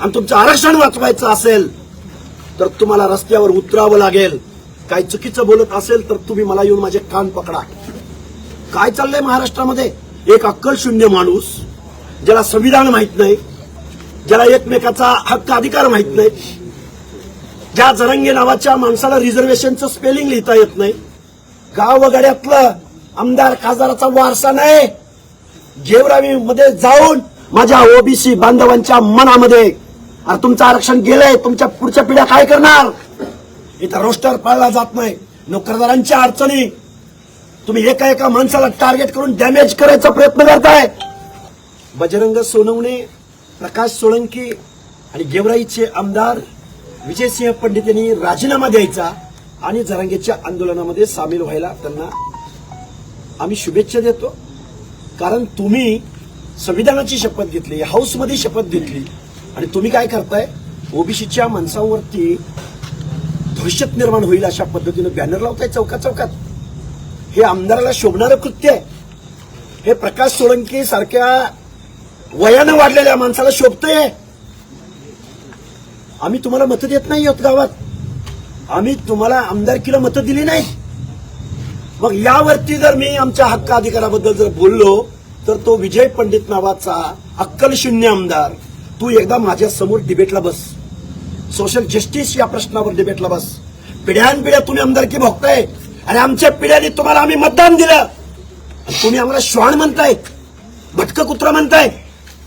आणि तुमचं आरक्षण वाचवायचं असेल तर तुम्हाला रस्त्यावर उतरावं लागेल. काय चुकीचं बोलत असेल तर तुम्ही मला येऊन माझे कान पकडा. काय चाललंय महाराष्ट्रामध्ये? एक अक्कल शून्य माणूस ज्याला संविधान माहीत नाही ज्याला एकमेकाचा हक्क अधिकार माहीत नाही ज्या जरंगे नावाच्या माणसाला रिझर्वेशनचं स्पेलिंग लिहिता येत नाही. गाव वगड्यातलं आमदार खासदाराचा वारसा नाही. गेवरावी मध्ये जाऊन माझ्या ओबीसी बांधवांच्या मनामध्ये अरे तुमचं आरक्षण गेलंय तुमच्या पुढच्या पिढ्या काय करणार? इथं रोस्टर पाळला जात नाही. नोकरदारांच्या अडचणी. तुम्ही एका एका माणसाला टार्गेट करून डॅमेज करायचा प्रयत्न करताय. बजरंग सोनवणे प्रकाश सोळंकी आणि गेवराईचे आमदार विजयसिंह पंडित यांनी राजीनामा द्यायचा आणि जरांगेच्या आंदोलनामध्ये सामील व्हायला त्यांना आम्ही शुभेच्छा देतो. कारण तुम्ही संविधानाची शपथ घेतली हाऊसमध्ये शपथ घेतली. आणि तुम्ही काय करताय? ओबीसीच्या माणसांवरती दहशत निर्माण होईल अशा पद्धतीनं बॅनर लावताय चौकात चौकात. हे आमदाराला शोभणारं कृत्य आहे. हे प्रकाश सोळंकी सारख्या वयानं वाढलेल्या माणसाला शोभतंय. आम्ही तुम्हाला मतं देत नाही आहोत गावात. आम्ही तुम्हाला आमदारकीला मतं दिली नाही. मग यावरती जर मी आमच्या हक्क अधिकाराबद्दल जर बोललो तर तो विजय पंडित नावाचा अक्कल शून्य आमदार तू एकदा माझ्यासमोर डिबेटला बस. सोशल जस्टिस या प्रश्नावर डिबेटला बस. पिढ्यानपिढ्या तुम्ही आमदारकी भोगताय. आणि आमच्या पिढ्याने तुम्हाला आम्ही मतदान दिलं. तुम्ही आम्हाला श्वान म्हणताय. भटकं कुत्रा म्हणताय.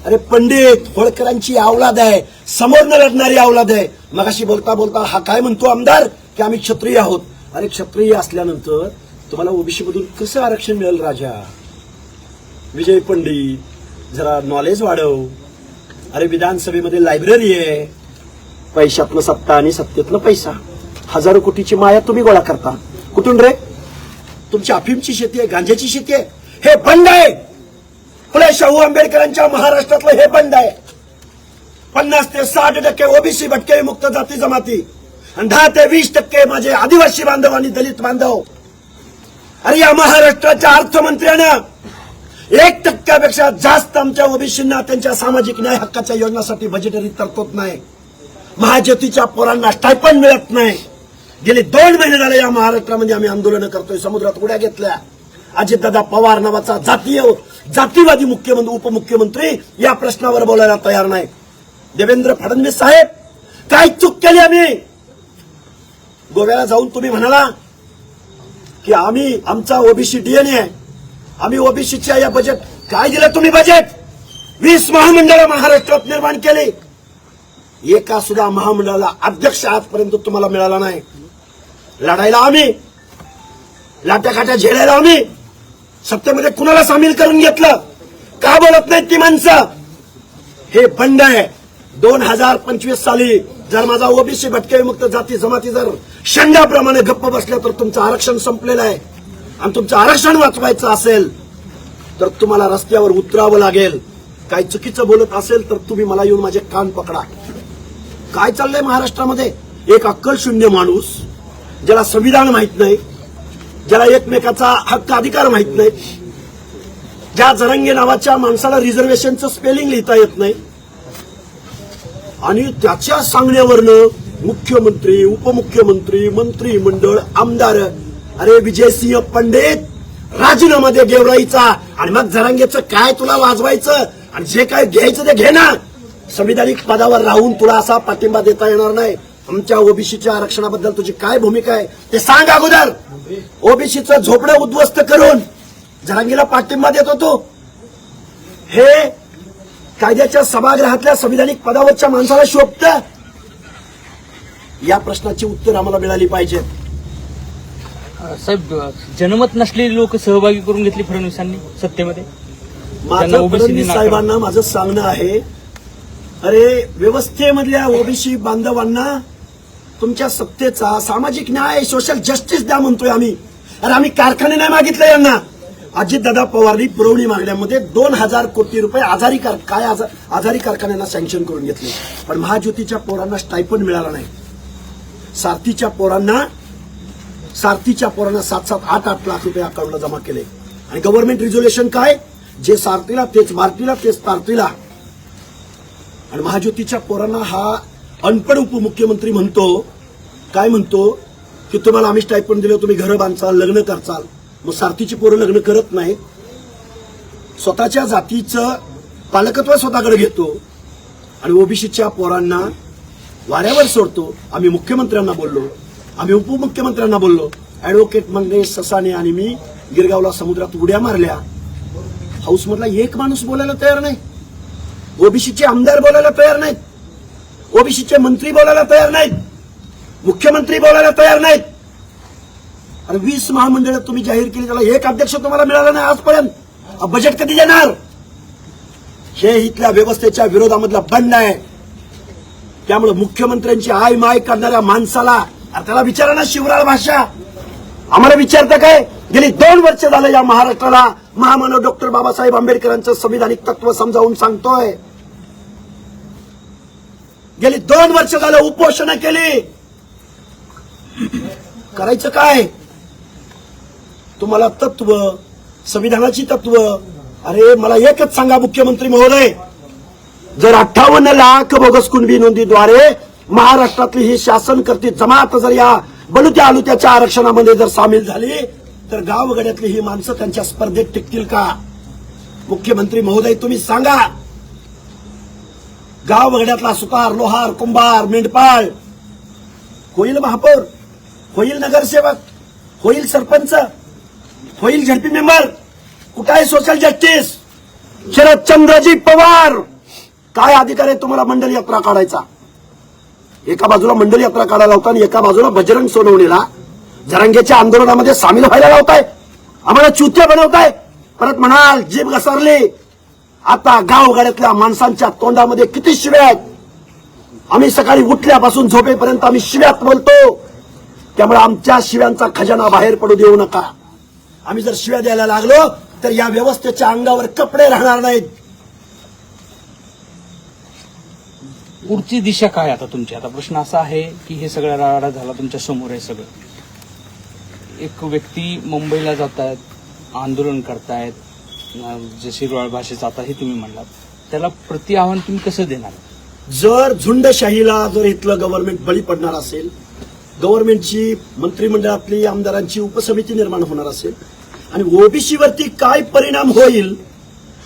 अरे पंडित होळकरांची अवलाद आहे. समोरनं लढणारी अवलाद आहे. मगाशी बोलता बोलता हा काय म्हणतो आमदार? की आम्ही क्षत्रिय आहोत. अरे क्षत्रिय असल्यानंतर तुम्हाला ओबीसी मधून कसं आरक्षण मिळेल राजा? विजय पंडित जरा नॉलेज वाढव. अरे विधानसभेमध्ये लायब्ररी आहे. पैशातलं सत्ता आणि सत्तेतलं पैसा. हजारो कोटीची माया तुम्ही गोळा करता. कुठून रे? तुमची अफीमची शेती आहे गांजाची शेती आहे. हे बंद आहे. फुले शाहू आंबेडकरांच्या महाराष्ट्रातलं हे बंद आहे. पन्नास ते साठ टक्के ओबीसी भटके मुक्त जाती जमाती. आणि दहा ते वीस टक्के माझे आदिवासी बांधव आणि दलित बांधव. अरे या महाराष्ट्राच्या अर्थमंत्र्यानं एक टक्क्यापेक्षा जास्त आमच्या ओबीसींना त्यांच्या सामाजिक न्याय हक्काच्या योजनासाठी बजेटरी तरतूद नाही. महाज्योतीच्या पोरांना स्टायपन मिळत नाही. गेले दोन महिने झाले या महाराष्ट्रामध्ये आम्ही आंदोलन करतोय समुद्रात उड्या घेतल्या. अजितदादा पवार नावाचा जातीय जातीवादी मुख्यमंत्री उपमुख्यमंत्री या प्रश्नावर बोलायला तयार नाही. देवेंद्र फडणवीस साहेब काय चूक केली आम्ही? गोव्याला जाऊन तुम्ही म्हणाला की आम्ही आमचा ओबीसी डीएनए आहे. आम्ही ओबीसीच्या या बजेट. काय दिलं तुम्ही बजेट? वीस महामंडळ महाराष्ट्रात निर्माण केले. एका सुद्धा महामंडळाला अध्यक्ष आजपर्यंत तुम्हाला मिळाला नाही. लढायला आम्ही लाट्याकाट्या झेलायला आम्ही सत्तेमध्ये कुणाला सामील करून घेतलं? का बोलत नाहीत ती माणसं? हे बंड आहे. दोन हजार पंचवीस साली जर माझा ओबीसी भटके विमुक्त जाती जमाती जर शंड्याप्रमाणे गप्प बसल्या तर तुमचं आरक्षण संपलेलं आहे. आणि तुमचं आरक्षण वाचवायचं असेल तर तुम्हाला रस्त्यावर उतरावं लागेल. काय चुकीचं बोलत असेल तर तुम्ही मला येऊन माझे कान पकडा. काय चाललंय महाराष्ट्रामध्ये? एक अक्कल शून्य माणूस ज्याला संविधान माहीत नाही ज्याला एकमेकाचा हक्क अधिकार माहीत नाही ज्या जरंगे नावाच्या माणसाला रिझर्वेशनचं स्पेलिंग लिहिता येत नाही आणि त्याच्या सांगण्यावरनं मुख्यमंत्री उपमुख्यमंत्री मंत्रिमंडळ आमदार अरे विजयसिंह पंडित राजीनामा दे गेवराईचा आणि मग जरांगेचं काय तुला वाजवायचं आणि जे काय घ्यायचं ते घे ना. संविधानिक पदावर राहून तुला असा पाठिंबा देता येणार नाही. आमच्या ओबीसीच्या आरक्षणाबद्दल तुझी काय भूमिका आहे ते सांग अगोदर. ओबीसीचं झोपडं उद्ध्वस्त करून जरांगीला पाठिंबा देत होतो हे कायद्याच्या सभागृहातल्या संविधानिक पदावरच्या माणसाला शोभत? या प्रश्नाची उत्तर आम्हाला मिळाली पाहिजे साहेब जनमत नसलेली लोक सहभागी करून घेतली फडणवीसांनी सत्तेमध्ये? त्यांना माझं फडणवीस. साहेबांना माझं सांगणं आहे अरे व्यवस्थेमधल्या ओबीसी बांधवांना तुमच्या सत्तेचा सामाजिक न्याय सोशल जस्टिस द्या म्हणतोय आम्ही. अरे आम्ही कारखाने नाही मागितले यांना. अजितदादा पवारनी पुरवणी मागण्यामध्ये दोन हजार कोटी रुपये आजारी कार काय आजा- आजारी कारखान्यांना सँक्शन करून घेतले. पण महाज्योतीच्या पोरांना स्टायपन मिळाला नाही. सारथीच्या पोरांना सारथीच्या पोरांना सात सात आठ आठ लाख रुपये अकाउंटला जमा केले. आणि गव्हर्नमेंट रिझोल्युशन काय? जे सारथीला तेच भारतीला तेच तारतीला आणि महाज्योतीच्या पोरांना हा अनपड उपमुख्यमंत्री म्हणतो. काय म्हणतो? की तुम्हाला आम्ही स्टायपण दिलं तुम्ही घरं बांधचाल लग्न करचाल. मग सारथीची पोरं लग्न करत नाही स्वतःच्या जातीचं पालकत्व स्वतःकडे घेतो. आणि ओबीसीच्या पोरांना वाऱ्यावर सोडतो. आम्ही मुख्यमंत्र्यांना बोललो. आम्ही उपमुख्यमंत्र्यांना बोललो. ऍडव्होकेट मंगेश ससाने आणि मी गिरगावला समुद्रात उड्या मारल्या. हाऊसमधला एक माणूस बोलायला तयार नाही. ओबीसीचे आमदार बोलायला तयार नाहीत. ओबीसीचे मंत्री बोलायला तयार नाहीत. मुख्यमंत्री बोलायला तयार नाहीत. अरे वीस महामंडळ तुम्ही जाहीर केली त्याला एक अध्यक्ष तुम्हाला मिळाला नाही आजपर्यंत. बजेट कधी देणार? हे इथल्या व्यवस्थेच्या विरोधामधला बंड आहे. त्यामुळे मुख्यमंत्र्यांची आय माय करणाऱ्या माणसाला त्याला विचारा ना शिवराळ भाषा. आम्हाला विचारतं काय? गेली दोन वर्ष झालं या महाराष्ट्राला महामानव डॉक्टर बाबासाहेब आंबेडकरांचं संविधानिक तत्व समजावून सांगतोय. गेली दोन वर्ष झालं उपोषण केली. करायचं काय? तुम्हाला तत्व संविधानाची तत्व. अरे मला एकच सांगा मुख्यमंत्री महोदय. जर अठ्ठावन्न लाख बोगस कुणबी नोंदीद्वारे महाराष्ट्रातली ही शासन करती जमात जर या बलुत्या आलुत्याच्या आरक्षणामध्ये जर सामील झाली तर गावगड्यातली ही माणसं त्यांच्या स्पर्धेत टिकतील का? मुख्यमंत्री महोदय तुम्ही सांगा. गावगड्यातला सुतार लोहार कुंभार मेंढपाळ. होईल महापौर होईल नगरसेवक होईल सरपंच होईल झडपी मेंबर. कुठं आहे सोशल जस्टिस शरदचंद्रजी पवार. काय अधिकार आहे तुम्हाला मंडल यात्रा काढायचा? एका बाजूला मंडल यात्रा काढायला लावता आणि एका बाजूला बजरंग सोनवणीला जरंगेच्या आंदोलनामध्ये सामील व्हायला लावताय. आम्हाला चुत्या बनवताय. परत म्हणाल जीभ घसरली. आता गावगाड्यातल्या माणसांच्या तोंडामध्ये किती शिव्या आहेत? आम्ही सकाळी उठल्यापासून झोपेपर्यंत आम्ही शिव्यात बोलतो. त्यामुळे आमच्या शिव्यांचा खजाना बाहेर पडू देऊ नका. आम्ही जर शिव्या द्यायला लागलो तर या व्यवस्थेच्या अंगावर कपडे राहणार नाहीत. पुढची दिशा काय आता तुमची? आता प्रश्न असा आहे की हे सगळं राडा झाला तुमच्यासमोर आहे सगळं. एक व्यक्ती मुंबईला जात आहेत आंदोलन करतायत जशी रोळ भाषेत भाषेचं आता हे तुम्ही म्हणलात त्याला प्रति आव्हान तुम्ही कसं देणार? जर झुंडशाहीला जर इथलं गव्हर्नमेंट बळी पडणार असेल गव्हर्नमेंटची मंत्रिमंडळातली आमदारांची उपसमिती निर्माण होणार असेल आणि ओबीसीवरती काय परिणाम होईल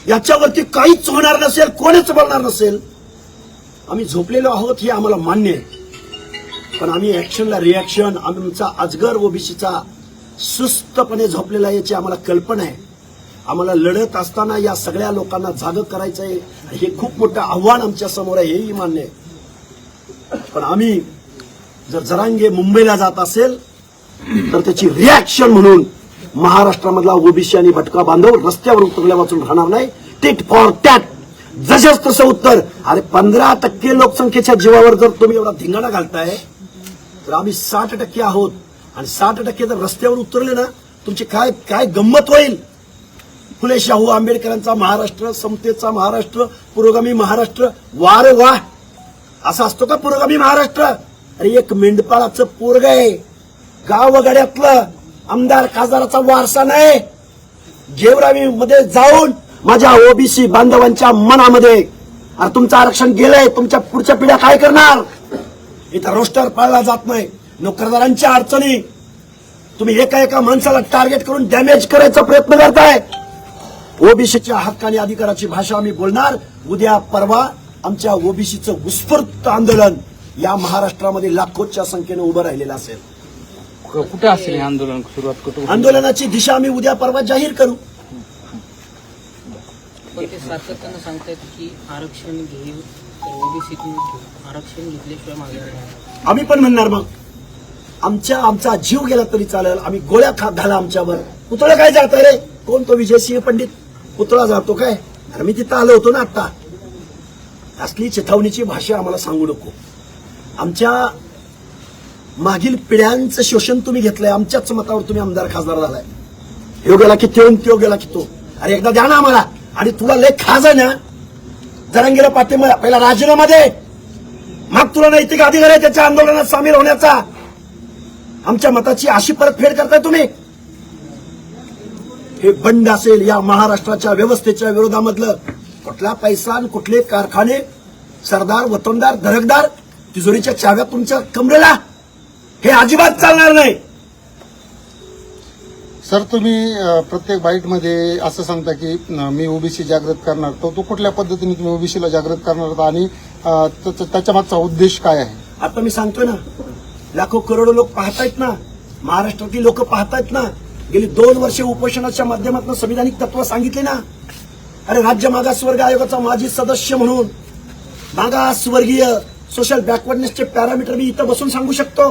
याच्यावरती काहीच होणार नसेल कोणीच बोलणार नसेल आम्ही झोपलेलो आहोत हे आम्हाला मान्य आहे. पण आम्ही ऍक्शनला रिॲक्शन आमचा अजगर ओबीसीचा सुस्तपणे झोपलेला आहे याची आम्हाला कल्पना आहे. आम्हाला लढत असताना या सगळ्या लोकांना जागं करायचं आहे. हे खूप मोठं आव्हान आमच्यासमोर आहे हेही मान्य आहे. पण आम्ही जर जरांगे मुंबईला जात असेल तर त्याची रिॲक्शन म्हणून महाराष्ट्रामधला ओबीसी आणि भटका बांधव रस्त्यावर उतरल्या वाचून राहणार नाही. टिट फॉर टॅट जसंच तसं उत्तर. अरे पंधरा टक्के लोकसंख्येच्या जीवावर जर तुम्ही एवढा धिंगाणा घालताय तर आम्ही साठ टक्के आहोत. आणि साठ टक्के जर रस्त्यावर उतरले ना तुमची काय काय गंमत होईल? फुले शाहू आंबेडकरांचा महाराष्ट्र समतेचा महाराष्ट्र पुरोगामी महाराष्ट्र वार वा असा असतो का पुरोगामी महाराष्ट्र? अरे एक मेंढपाळाचं पोरग आहे. गावगाड्यातलं आमदार खासदाराचा वारसा नाही. गेवरावी मध्ये जाऊन माझ्या ओबीसी बांधवांच्या मनामध्ये अरे तुमचं आरक्षण गेलंय तुमच्या पुढच्या पिढ्या काय करणार? इथं रोस्टर पाळला जात नाही. नोकरदारांच्या अडचणी. तुम्ही एका एका माणसाला टार्गेट करून डॅमेज करायचा प्रयत्न करताय. ओबीसीच्या हक्क आणि अधिकाराची भाषा आम्ही बोलणार. उद्या परवा आमच्या ओबीसीचं उत्स्फूर्त आंदोलन या महाराष्ट्रामध्ये लाखोच्या संख्येनं उभं राहिलेलं असेल. कुठे असेल आंदोलन सुरुवात कुठं आंदोलनाची दिशा आम्ही उद्या परवा जाहीर करू. पण ते सातत्यानं सांगतायत की आरक्षण घेईल ओबीसीतून आरक्षण घेतल्याशिवाय मागे आम्ही पण म्हणणार मग. आमच्या आमचा जीव गेला तरी चालेल. आम्ही गोळ्या खात घाला आमच्यावर. पुतळा काय जात रे? कोण तो विजयसिंह पंडित? पुतळा जातो काय? आम्ही मी तिथं आलो होतो ना आता असली चिथावणीची भाषा आम्हाला सांगू नको. आमच्या मागील पिढ्यांचं शोषण तुम्ही घेतलंय. आमच्याच मतावर तुम्ही आमदार खासदार झालाय. ह्यो गेला की तो त्यो गेला की तो. अरे एकदा द्या ना आम्हाला. आणि तुला लय खाज आहे ना? जरांगीला पाठिंबा पहिला राजीनामा दे. मग तुला नैतिक अधिकार आहे त्याच्या आंदोलनात सामील होण्याचा. आमच्या मताची अशी परतफेड करताय तुम्ही. हे बंड असेल या महाराष्ट्राच्या व्यवस्थेच्या विरोधामधलं. कुठला पैसा आणि कुठले कारखाने सरदार वतनदार धरकदार तिजोरीच्या चाव्या तुमच्या कमरेला. हे अजिबात चालणार नाही. सर तुम्ही प्रत्येक बाईटमध्ये असं सांगता की मी ओबीसी जागृत करणार. तो तो कुठल्या पद्धतीने तुम्ही ओबीसीला जागृत करणार आणि अ, त्याच्या मागचा उद्देश काय आहे? आता मी सांगतोय ना लाखो करोडो लोक पाहतायत ना महाराष्ट्रातली लोक पाहतायत ना गेली दोन वर्षे उपोषणाच्या माध्यमातून संविधानिक तत्व सांगितले ना. अरे राज्य मागासवर्ग आयोगाचा माजी सदस्य म्हणून मागासवर्गीय सोशल बॅकवर्डनेसचे पॅरामीटर मी इथं बसून सांगू शकतो.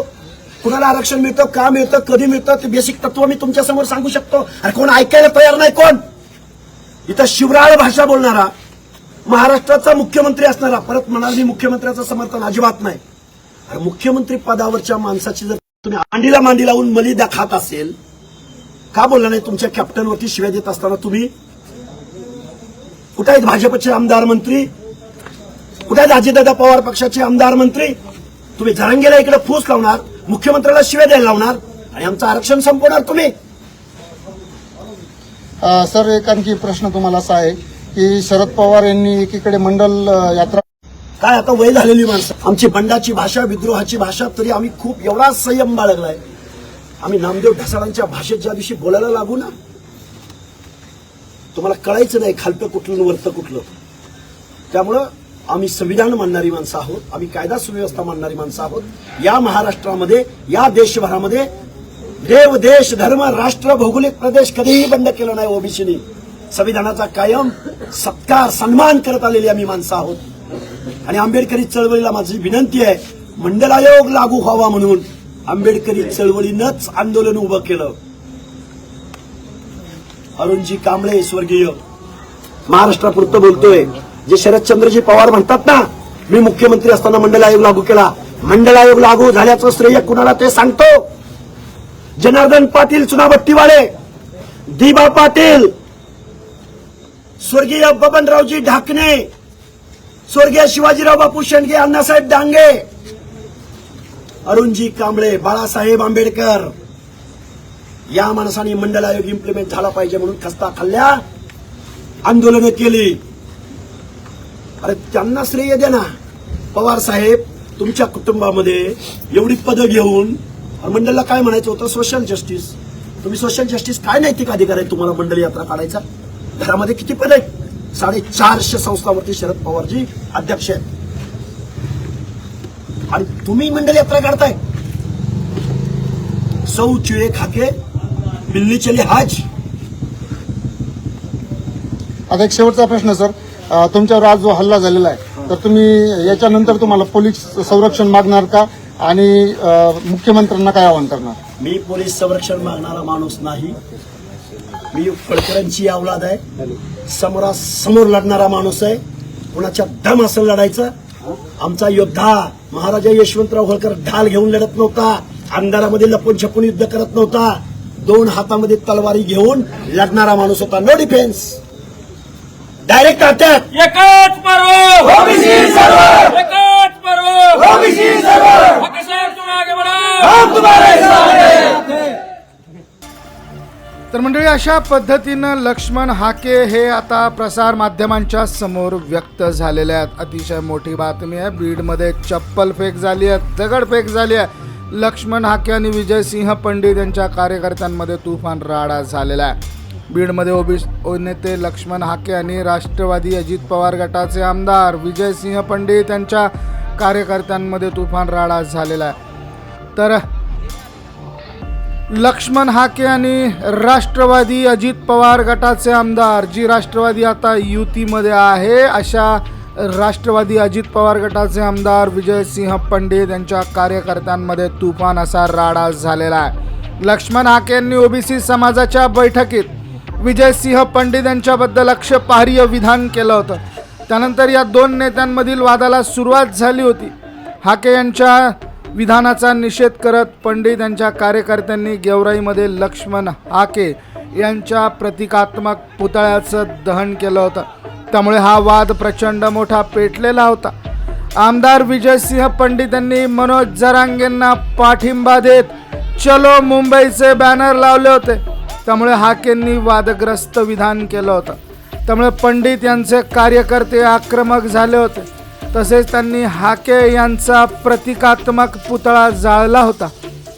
कुणाला आरक्षण मिळतं का मिळतं कधी मिळतं ते बेसिक तत्व मी तुमच्यासमोर सांगू शकतो. अरे कोण ऐकायला तयार नाही कोण? इथं शिवराळ भाषा बोलणारा महाराष्ट्राचा मुख्यमंत्री असणारा परत म्हणाल मी मुख्यमंत्र्याचं समर्थन अजिबात नाही. अरे मुख्यमंत्री पदावरच्या माणसाची जर तुम्ही मांडीला मांडी लावून मलिदा खात असेल का बोलला नाही तुमच्या कॅप्टनवरती शिव्या देत असताना तुम्ही? कुठे आहेत भाजपचे आमदार मंत्री? कुठे आहेत अजितदादा पवार पक्षाचे आमदार मंत्री? तुम्ही जरांगेला इकडे फूस लावणार मुख्यमंत्र्याला शिव्या द्यायला लावणार? आणि आमचं आरक्षण संपवणार तुम्ही? सर एक आणखी प्रश्न तुम्हाला असा आहे की शरद पवार यांनी एकीकडे मंडल यात्रा काय आता वय झालेली माणसं. आमची बंडाची भाषा विद्रोहाची भाषा तरी आम्ही खूप एवढा संयम बाळगलाय. आम्ही नामदेव ढसाळांच्या भाषेत ज्या दिवशी बोलायला लागू ना तुम्हाला कळायचं नाही खालतं कुठलं वरतं कुठलं. त्यामुळं आम्ही संविधान मानणारी माणसं आहोत आम्ही कायदा सुव्यवस्था मानणारी माणसं आहोत. या महाराष्ट्रामध्ये या देशभरामध्ये देव देश धर्म राष्ट्र भौगोलिक प्रदेश कधीही बंद केला नाही ओबीसीनी. संविधानाचा कायम सत्कार सन्मान करत आलेली आम्ही माणसं आहोत. आणि आंबेडकरी चळवळीला माझी विनंती आहे मंडल आयोग लागू व्हावा म्हणून आंबेडकरी चळवळीनंच आंदोलन उभं केलं. अरुणजी कांबळे स्वर्गीय. महाराष्ट्रापुरतं बोलतोय. जे शरदचंद्रजी पवार म्हणतात ना मी मुख्यमंत्री असताना मंडल आयोग लागू केला. मंडल आयोग लागू झाल्याचं श्रेय कुणाला ते सांगतो? जनार्दन पाटील चुनाभट्टीवाले दिबा पाटील. स्वर्गीय बबनरावजी ढाकणे. स्वर्गीय शिवाजीराव बापू शेंडगे अण्णासाहेब डांगे. अरुणजी कांबळे बाळासाहेब आंबेडकर. या माणसाने मंडल आयोग इम्प्लिमेंट झाला पाहिजे म्हणून खस्ता खाल्ल्या. आंदोलनं केली. अरे त्यांना श्रेय द्या ना. पवार साहेब तुमच्या कुटुंबामध्ये एवढी पदं घेऊन मंडळला काय म्हणायचं होतं? सोशल जस्टिस तुम्ही सोशल जस्टिस काय नैतिक अधिकार आहे तुम्हाला मंडल यात्रा काढायचा? घरामध्ये किती पद आहेत? साडेचारशे संस्थावरती शरद पवारजी अध्यक्ष आहेत. आणि तुम्ही मंडल यात्रा काढताय. सौ चुए खाके बिल्ली चले हाज. आता एक शेवटचा प्रश्न सर. तुमच्यावर आज जो हल्ला झालेला आहे तर तुम्ही याच्यानंतर तुम्हाला पोलीस संरक्षण मागणार का? आणि मुख्यमंत्र्यांना काय आवाहन करणार? मी पोलीस संरक्षण मागणारा माणूस नाही. मी फडकरांची अवलाद आहे. समोरासमोर लढणारा माणूस आहे. कुणाच्या दम असं लढायचं? आमचा योद्धा महाराजा यशवंतराव होळकर ढाल घेऊन लढत नव्हता. अंधारामध्ये लपून छपून युद्ध करत नव्हता. दोन हातामध्ये तलवारी घेऊन लढणारा माणूस होता. नो डिफेन्स डायरेक्ट अटॅक एकच पर्व. ओबीसी सर्व एकच पर्व. ओबीसी सर्व हक से तुम आगे बढ़ो. तर मंडळी अशा पद्धतीनं लक्ष्मण हाके हे आता प्रसार माध्यमांच्या समोर व्यक्त झालेले आहेत. अतिशय मोठी बातमी आहे. बीडमध्ये चप्पल फेक झाली आहे दगडफेक झाली आहे. लक्ष्मण हाके आणि विजयसिंह पंडित यांच्या कार्यकर्त्यांमध्ये तुफान राडा झालेला आहे. बीडमध्ये ओबी ओ नेते लक्ष्मण हाके आणि राष्ट्रवादी अजित पवार गटाचे आमदार विजयसिंह पंडित यांच्या कार्यकर्त्यांमध्ये तुफान राडा झालेला आहे. तर लक्ष्मण हाके आणि राष्ट्रवादी अजित पवार गटाचे आमदार जी राष्ट्रवादी आता युतीमध्ये आहे अशा राष्ट्रवादी अजित पवार गटाचे आमदार विजयसिंह पंडित यांच्या कार्यकर्त्यांमध्ये तुफान असा राडा झालेला आहे. लक्ष्मण हाके यांनी ओबीसी समाजाच्या बैठकीत विजयसिंह पंडित यांच्याबद्दल आक्षेपार्ह विधान केलं होतं. त्यानंतर या दोन नेत्यांमधील वादाला सुरुवात झाली होती. हाके यांच्या विधानाचा निषेध करत पंडित यांच्या कार्यकर्त्यांनी गेवराईमध्ये लक्ष्मण हाके यांच्या प्रतिकात्मक पुतळ्याचं दहन केलं होतं. त्यामुळे हा वाद प्रचंड मोठा पेटलेला होता. आमदार विजयसिंह पंडित यांनी मनोज जरांगेंना पाठिंबा देत चलो मुंबईचे बॅनर लावले होते. त्यामुळे हाकेंनी वादग्रस्त विधान केलं होतं. त्यामुळे पंडित यांचे कार्यकर्ते आक्रमक झाले होते. तसेच त्यांनी हाके यांचा प्रतिकात्मक पुतळा जाळला होता.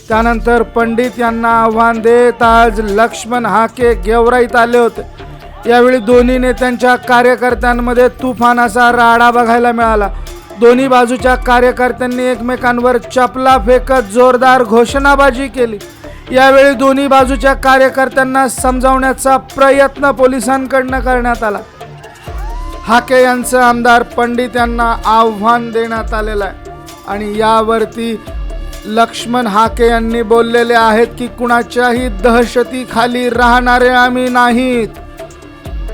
त्यानंतर पंडित यांना आव्हान देत आज लक्ष्मण हाके गेवराईत आले होते. यावेळी दोन्ही नेत्यांच्या कार्यकर्त्यांमध्ये तुफानाचा राडा बघायला मिळाला. दोन्ही बाजूच्या कार्यकर्त्यांनी एकमेकांवर चपला फेकत जोरदार घोषणाबाजी केली. यावेळी दोन्ही बाजूच्या कार्यकर्त्यांना समजावण्याचा प्रयत्न पोलिसांकडनं करण्यात आला. हाके यांचं आमदार पंडित यांना आव्हान देण्यात आलेलं आहे. आणि यावरती लक्ष्मण हाके यांनी बोललेले आहेत की कुणाच्याही दहशतीखाली राहणारे आम्ही नाहीत.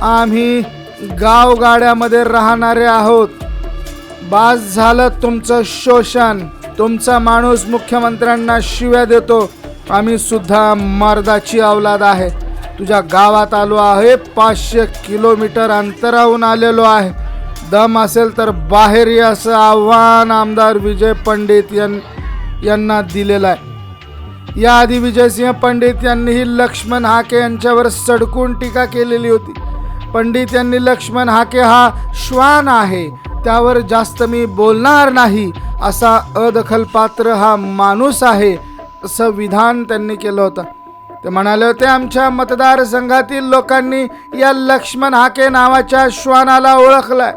आम्ही गावगाड्यामध्ये राहणारे आहोत. बास झालं तुमचं शोषण. तुमचा माणूस मुख्यमंत्र्यांना शिव्या देतो. आम्ही सुद्धा मर्दाची अवलाद आहे. तुझ्या गावात आलो आहे पाचशे किलोमीटर अंतराहून आलेलो आहे. दम असेल तर बाहेर असं आव्हान आमदार विजय पंडित यां यांना दिलेलं आहे. याआधी विजयसिंह पंडित यांनीही लक्ष्मण हाके यांच्यावर सडकून टीका केलेली होती. पंडित यांनी लक्ष्मण हाके हा श्वान आहे त्यावर जास्त मी बोलणार नाही असा अदखलपात्र हा माणूस आहे. असं विधान त्यांनी केलं होतं. ते म्हणाले होते आमच्या मतदारसंघातील लोकांनी या लक्ष्मण हाके नावाच्या श्वानाला ओळखलाय.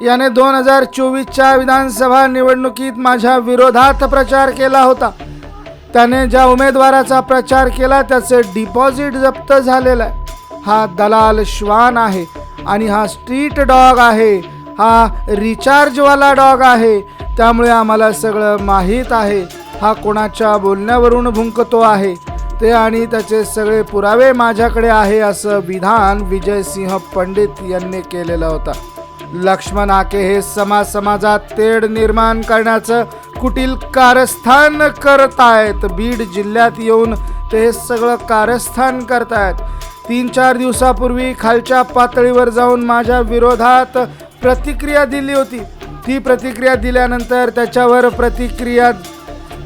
याने दोन हजार चोवीसच्या विधानसभा निवडणुकीत माझ्या विरोधात प्रचार केला होता. त्याने ज्या उमेदवाराचा प्रचार केला त्याचे डिपॉझिट जप्त झालेलं आहे. हा दलाल श्वान आहे आणि हा स्ट्रीट डॉग आहे. हा रिचार्जवाला डॉग आहे. त्यामुळे आम्हाला सगळं माहीत आहे. हा कोणाच्या बोलण्यावरून भुंकतो आहे. ते आणि त्याचे सगळे पुरावे माझ्याकडे आहे असं विधान विजयसिंह पंडित यांनी केलेलं होतं. लक्ष्मण आके हे समाज समाजात तेढ निर्माण करण्याचं कुटील कारस्थान करत आहेत बीड जिल्ह्यात येऊन ते सगळं कारस्थान करतायत. तीन चार दिवसापूर्वी खालच्या पातळीवर जाऊन माझ्या विरोधात प्रतिक्रिया दिली होती. ती प्रतिक्रिया दिल्यानंतर त्याच्यावर प्रतिक्रिया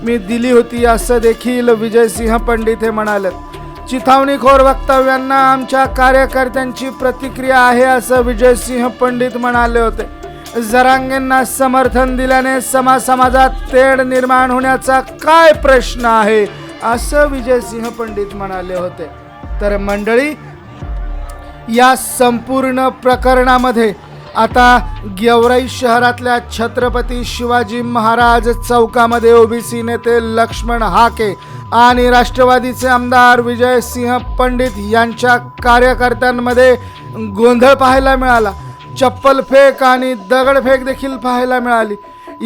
मी दिली होती असं देखील विजयसिंह पंडित हे म्हणाले चिथावणीखोर वक्तव्यांना आमच्या कार्यकर्त्यांची प्रतिक्रिया आहे असं विजयसिंह पंडित म्हणाले होते. जरांगेंना समर्थन दिल्याने समाज समाजात तेढ निर्माण होण्याचा काय प्रश्न आहे असं विजयसिंह पंडित म्हणाले होते. तर मंडळी या संपूर्ण प्रकरणामध्ये आता गेवराई शहरातल्या छत्रपती शिवाजी महाराज चौकामध्ये ओबीसी नेते लक्ष्मण हाके आणि राष्ट्रवादीचे आमदार विजयसिंह पंडित यांच्या कार्यकर्त्यांमध्ये गोंधळ पाहायला मिळाला. चप्पल फेक आणि दगडफेक देखील पाहायला मिळाली.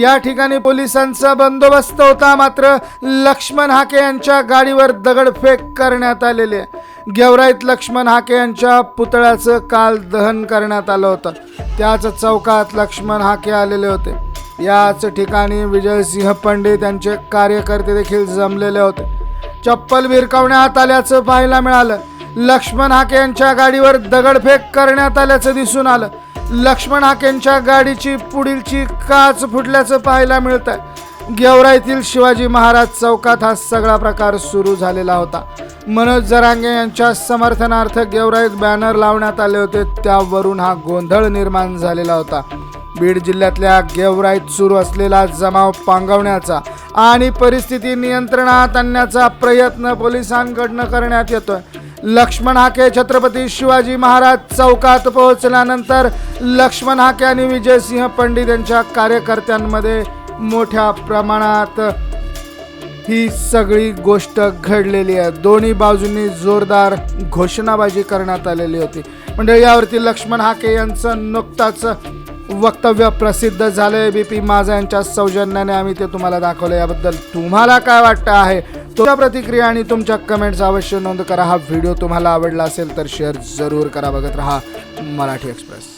या ठिकाणी पोलिसांचा बंदोबस्त होता मात्र लक्ष्मण हाके यांच्या गाडीवर दगडफेक करण्यात आलेली आहे. गेवराईत लक्ष्मण हाके यांच्या पुतळ्याचं काल दहन करण्यात आलं होतं. त्याच चौकात लक्ष्मण हाके आलेले होते. याच ठिकाणी विजयसिंह पंडित यांचे कार्यकर्ते देखील जमलेले होते. चप्पल भिरकावण्यात आल्याचं पाहायला मिळालं. लक्ष्मण हाके यांच्या गाडीवर दगडफेक करण्यात आल्याचं दिसून आलं. लक्ष्मण हाकेंच्या गाडीची पुढीलची काच फुटल्याचं पाहायला मिळतं आहे गेवराईतील शिवाजी महाराज चौकात हा सगळा प्रकार सुरू झालेला होता. मनोज जरांगे यांच्या समर्थनार्थ गेवराईत बॅनर लावण्यात आले होते. त्यावरून हा गोंधळ निर्माण झालेला होता. बीड जिल्ह्यातल्या गेवराईत सुरू असलेला जमाव पांगवण्याचा आणि परिस्थिती नियंत्रणात आणण्याचा प्रयत्न पोलिसांकडनं करण्यात येतोय. लक्ष्मण हाके छत्रपती शिवाजी महाराज चौकात पोहोचल्यानंतर लक्ष्मण हाके आणि विजयसिंह पंडित यांच्या कार्यकर्त्यांमध्ये मोठ्या प्रमाणात ही सगळी गोष्ट घडलेली आहे. दोन्ही बाजूंनी जोरदार घोषणाबाजी करण्यात आलेली होती. म्हणजे यावरती लक्ष्मण हाके यांचं नुकताच वक्तव्य प्रसिद्ध झालंय. बी पी माझा यांच्या सौजन्याने आम्ही ते तुम्हाला दाखवलं याबद्दल तुम्हाला काय वाटतं आहे? तुमच्या प्रतिक्रिया आणि तुमच्या कमेंट्स अवश्य नोंद करा. हा व्हिडिओ तुम्हाला आवडला असेल तर शेअर जरूर करा. बघत राहा मराठी एक्सप्रेस